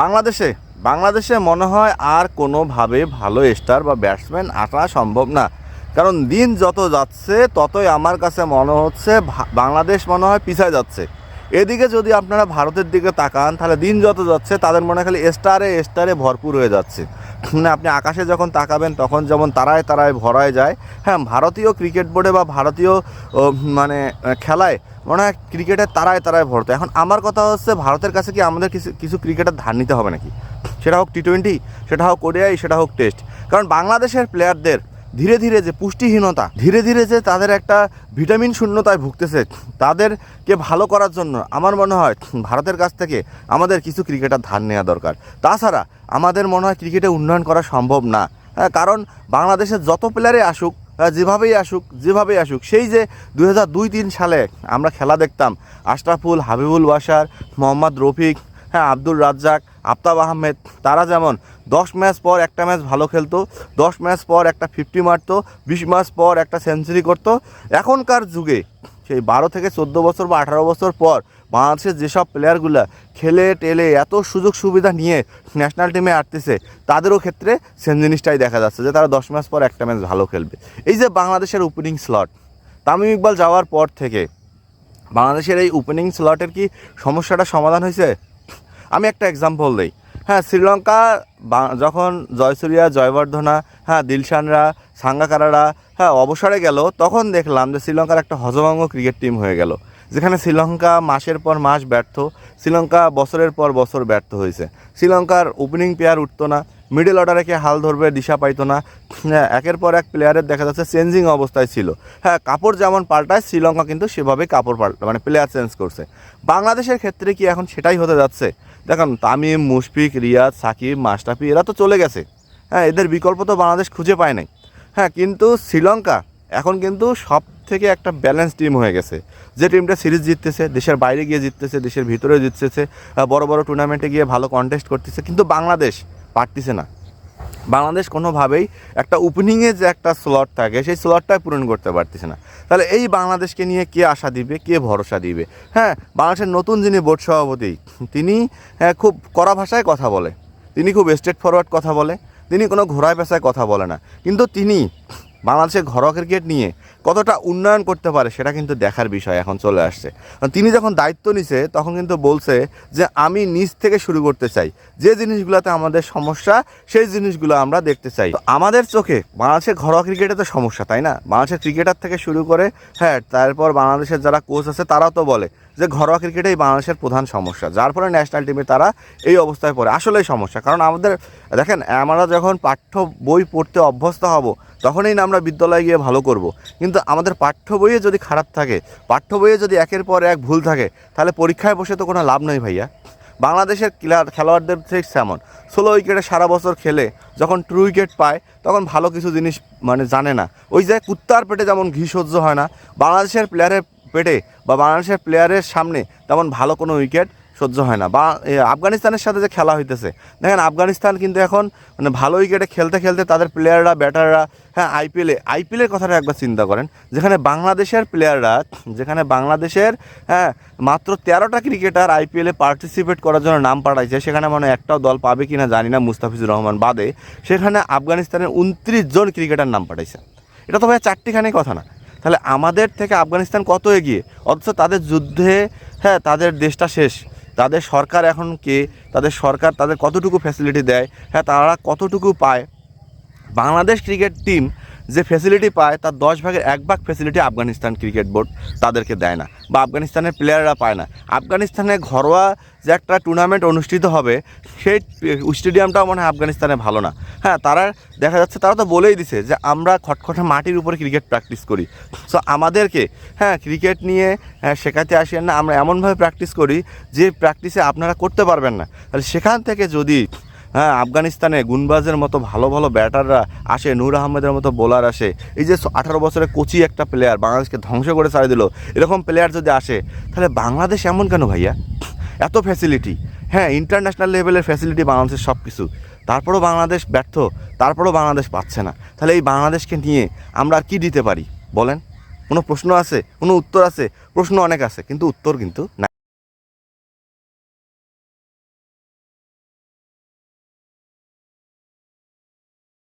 বাংলাদেশে বাংলাদেশে মনে হয় আর কোনোভাবে ভালো স্টার বা ব্যাটসম্যান আসা সম্ভব না। কারণ দিন যত যাচ্ছে, ততই আমার কাছে মনে হচ্ছে বাংলাদেশ মনে হয় পিছায় যাচ্ছে। এদিকে যদি আপনারা ভারতের দিকে তাকান, তাহলে দিন যত যাচ্ছে, তাদের মনে খালি স্টারে স্টারে ভরপুর হয়ে যাচ্ছে। মানে আপনি আকাশে যখন তাকাবেন, তখন যেমন তারায় তারায় ভরায় যায় হ্যাঁ ভারতীয় ক্রিকেট বোর্ডে বা ভারতীয় মানে খেলায় মনে হয় ক্রিকেটের তারায় তারায় ভরতো। এখন আমার কথা হচ্ছে, ভারতের কাছে কি আমাদের কিছু কিছু ক্রিকেটের ধার নিতে হবে নাকি? সেটা হোক টি টোয়েন্টি সেটা হোক ওডিআই সেটা হোক টেস্ট কারণ বাংলাদেশের প্লেয়ারদের ধীরে ধীরে যে পুষ্টিহীনতা ধীরে ধীরে যে তাদের একটা ভিটামিন শূন্যতায় ভুগতেছে তাদেরকে ভালো করার জন্য আমার মনে হয় ভারতের কাছ থেকে আমাদের কিছু ক্রিকেটার ধার নেওয়া দরকার। তাছাড়া আমাদের মনে হয় ক্রিকেটে উন্নয়ন করা সম্ভব না। হ্যাঁ, কারণ বাংলাদেশের যত প্লেয়ারে আসুক যেভাবেই আসুক যেভাবেই আসুক সেই যে দুই হাজার দুই তিন সালে আমরা খেলা দেখতাম আশরাফুল হাবিবুল বাসার মোহাম্মদ রফিক হ্যাঁ আব্দুল রাজ্জাক আফতাব আহমেদ, তারা যেমন দশ ম্যাচ পর একটা ম্যাচ ভালো খেলতো, দশ ম্যাচ পর একটা ফিফটি মারতো, বিশ ম্যাচ পর একটা সেঞ্চুরি করতো। এখনকার যুগে সেই বারো থেকে চোদ্দ বছর বা আঠারো বছর পর বাংলাদেশের যেসব প্লেয়ারগুলো খেলে, টেলে এত সুযোগ সুবিধা নিয়ে ন্যাশনাল টিমে আটতেছে তাদেরও ক্ষেত্রে সেম জিনিসটাই দেখা যাচ্ছে যে তারা দশ ম্যাচ পর একটা ম্যাচ ভালো খেলবে। এই যে বাংলাদেশের ওপেনিং স্লট তামিম ইকবাল যাওয়ার পর থেকে বাংলাদেশের এই ওপেনিং স্লটের কি সমস্যাটা সমাধান হয়েছে? আমি একটা এক্সাম্পল দিই। হ্যাঁ শ্রীলঙ্কা যখন জয়সুরিয়া, জয়বর্ধনা হ্যাঁ দিলশানরা, সাঙ্গাকারারা হ্যাঁ অবসরে গেল, তখন দেখলাম যে শ্রীলঙ্কার একটা হজভঙ্গ ক্রিকেট টিম হয়ে গেল। যেখানে শ্রীলঙ্কা মাসের পর মাস ব্যর্থ, শ্রীলঙ্কা বছরের পর বছর ব্যর্থ হয়েছে। শ্রীলঙ্কার ওপেনিং প্লেয়ার উঠতো না মিডল অর্ডারে কে হাল ধরবে, দিশা পাইতো না। হ্যাঁ একের পর এক প্লেয়ারের দেখা যাচ্ছে চেঞ্জিং অবস্থায় ছিল। হ্যাঁ কাপড় যেমন পাল্টায়, শ্রীলঙ্কা কিন্তু সেভাবে কাপড় পাল্টা মানে প্লেয়ার চেঞ্জ করছে। বাংলাদেশের ক্ষেত্রে কি এখন সেটাই হতে যাচ্ছে? দেখুন, তামিম, মুশফিক, রিয়াদ, সাকিব মাস্টাফি এরা তো চলে গেছে। হ্যাঁ এদের বিকল্প তো বাংলাদেশ খুঁজে পায় নাই। হ্যাঁ কিন্তু শ্রীলঙ্কা এখন কিন্তু সব থেকে একটা ব্যালেন্স টিম হয়ে গেছে। যে টিমটা সিরিজ জিততেছে, দেশের বাইরে গিয়ে জিততেছে, দেশের ভিতরে জিততেছে বড় বড় টুর্নামেন্টে গিয়ে ভালো কন্টেস্ট করতেছে, কিন্তু বাংলাদেশ পারতেছে না। বাংলাদেশ কোনোভাবেই একটা ওপেনিংয়ে যে একটা স্লট থাকে সেই স্লটটাই পূরণ করতে পারতেছে না। তাহলে এই বাংলাদেশকে নিয়ে কে আশা দিবে কে ভরসা দিবে? হ্যাঁ বাংলাদেশের নতুন যিনি বোর্ড সভাপতি তিনি হ্যাঁ, খুব কড়া ভাষায় কথা বলে। তিনি খুব স্ট্রেট ফরওয়ার্ড কথা বলে। তিনি কোনো ঘোড়ায় পেশায় কথা বলে না। কিন্তু তিনি বাংলাদেশের ঘরোয়া ক্রিকেট নিয়ে কতটা উন্নয়ন করতে পারে সেটা কিন্তু দেখার বিষয় এখন চলে আসছে। তিনি যখন দায়িত্ব নিছে, তখন কিন্তু বলছে যে, আমি নিজ থেকে শুরু করতে চাই। যে জিনিসগুলোতে আমাদের সমস্যা, সেই জিনিসগুলো আমরা দেখতে চাই। আমাদের চোখে বাংলাদেশের ঘরোয়া ক্রিকেটে তো সমস্যা, তাই না? বাংলাদেশের ক্রিকেটার থেকে শুরু করে হ্যাঁ তারপর বাংলাদেশের যারা কোচ আছে, তারাও তো বলে যে, ঘরোয়া ক্রিকেটেই বাংলাদেশের প্রধান সমস্যা। যার ফলে ন্যাশনাল টিমে তারা এই অবস্থায় পড়ে। আসলেই সমস্যা। কারণ আমাদের, দেখেন, আমরা যখন পাঠ্য বই পড়তে অভ্যস্ত হব, তখনই না আমরা বিদ্যালয়ে গিয়ে ভালো করব। কিন্তু আমাদের পাঠ্য বইয়ে যদি খারাপ থাকে, পাঠ্য বইয়ে যদি একের পর এক ভুল থাকে, তাহলে পরীক্ষায় বসে তো কোনো লাভ নেই ভাইয়া। বাংলাদেশের খেলোয়াড়দের ঠিক তেমন। ষোলো উইকেটে সারা বছর খেলে, যখন ট্রু উইকেট পায়, তখন ভালো কিছু জিনিস মানে জানে না। ওই যে কুত্তার পেটে যেমন ঘি সহ্য হয় না, বাংলাদেশের প্লেয়ারের পেটে বা বাংলাদেশের প্লেয়ারের সামনে তেমন ভালো কোনো উইকেট সহ্য হয় না। বা আফগানিস্তানের সাথে যে খেলা হইতেছে। দেখেন, আফগানিস্তান কিন্তু এখন মানে ভালো উইকেটে খেলতে খেলতে তাদের প্লেয়াররা ব্যাটাররা হ্যাঁ আইপিএলে আইপিএলের কথাটা একবার চিন্তা করেন। যেখানে বাংলাদেশের প্লেয়াররা যেখানে বাংলাদেশের হ্যাঁ মাত্র তেরোটা ক্রিকেটার আইপিএলে পার্টিসিপেট করার জন্য নাম পাঠাইছে, সেখানে মানে একটাও দল পাবে কিনা জানি না, মুস্তাফিজুর রহমান বাদে, সেখানে আফগানিস্তানের উনত্রিশ জন ক্রিকেটার নাম পাঠাইছে। এটা তো ভাই চারটিখানি কথা না। তাহলে আমাদের থেকে আফগানিস্তান কত এগিয়ে? অথচ তাদের যুদ্ধে হ্যাঁ তাদের দেশটা শেষ। তাদের সরকার এখন কে? তাদের সরকার তাদের কতটুকু ফ্যাসিলিটি দেয়? হ্যাঁ তারা কতটুকু পায়? বাংলাদেশ ক্রিকেট টিম যে ফ্যাসিলিটি পায় তার দশ ভাগের এক ভাগ ফ্যাসিলিটি আফগানিস্তান ক্রিকেট বোর্ড তাদেরকে দেয় না বা আফগানিস্তানের প্লেয়াররা পায় না। আফগানিস্তানে ঘরোয়া যে একটা টুর্নামেন্ট অনুষ্ঠিত হবে সেই স্টেডিয়ামটাও মনে হয় আফগানিস্তানে ভালো না। হ্যাঁ তারা দেখা যাচ্ছে তারা তো বলেই দিছে যে আমরা খটখটে মাটির উপরে ক্রিকেট প্র্যাকটিস করি। সো আমাদেরকে হ্যাঁ ক্রিকেট নিয়ে হ্যাঁ, শেখাতে আসেন না আমরা এমনভাবে প্র্যাকটিস করি যে প্র্যাকটিসে আপনারা করতে পারবেন না। তাহলে সেখান থেকে যদি হ্যাঁ আফগানিস্তানে গুনবাজের মতো ভালো ভালো ব্যাটাররা আসে, নূর আহমেদের মতো বোলার আসে। এই যে আঠারো বছরের কোচি একটা প্লেয়ার বাংলাদেশকে ধ্বংস করে ছাড়ে দিল, এরকম প্লেয়ার যদি আসে, তাহলে বাংলাদেশ এমন কেন ভাইয়া? এত ফ্যাসিলিটি হ্যাঁ ইন্টারন্যাশনাল লেভেলের ফ্যাসিলিটি বাংলাদেশের সব কিছু তারপরেও বাংলাদেশ ব্যর্থ, তারপরেও বাংলাদেশ পাচ্ছে না। তাহলে এই বাংলাদেশকে নিয়ে আমরা আর কী দিতে পারি? বলেন। কোনো প্রশ্ন আছে? কোনো উত্তর আছে? প্রশ্ন অনেক আছে, কিন্তু উত্তর কিন্তু